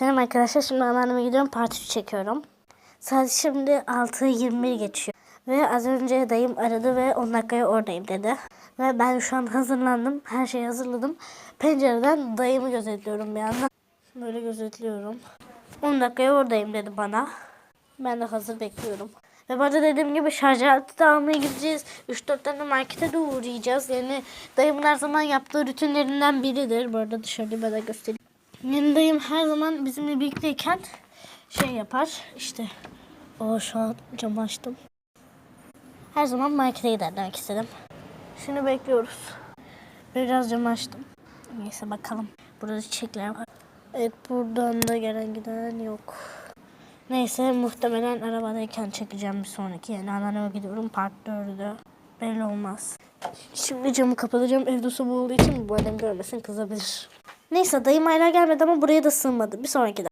Selam arkadaşlar. Şimdi anneanneme gidiyorum. Part 3 çekiyorum. Saat şimdi 6.21 geçiyor. Ve az önce dayım aradı ve 10 dakikaya oradayım dedi. Ve ben şu an hazırlandım. Her şeyi hazırladım. Pencereden dayımı gözetliyorum bir yandan. Böyle gözetliyorum. 10 dakikaya oradayım dedi bana. Ben de hazır bekliyorum. Ve bu dediğim gibi şarj aleti de almaya gideceğiz. 3-4 tane markete de uğrayacağız. Yani dayımın her zaman yaptığı rutinlerinden biridir. Bu arada dışarıda ben de göstereyim. Yani dayım her zaman bizimle birlikteyken şey yapar. İşte o şu an camı açtım. Her zaman markete gider demek istedim. Şimdi bekliyoruz. Biraz camı açtım. Neyse bakalım. Burada çiçekler var. Evet buradan da gelen giden yok. Neyse muhtemelen arabadayken çekeceğim bir sonraki. Yani anneanneme gidiyorum part 4'ü. Belli olmaz. Şimdi camı kapatacağım. Evde soba olduğu için bu annem görmesin kızabilir. Neyse dayım hala gelmedi ama buraya da sığmadı. Bir sonraki de.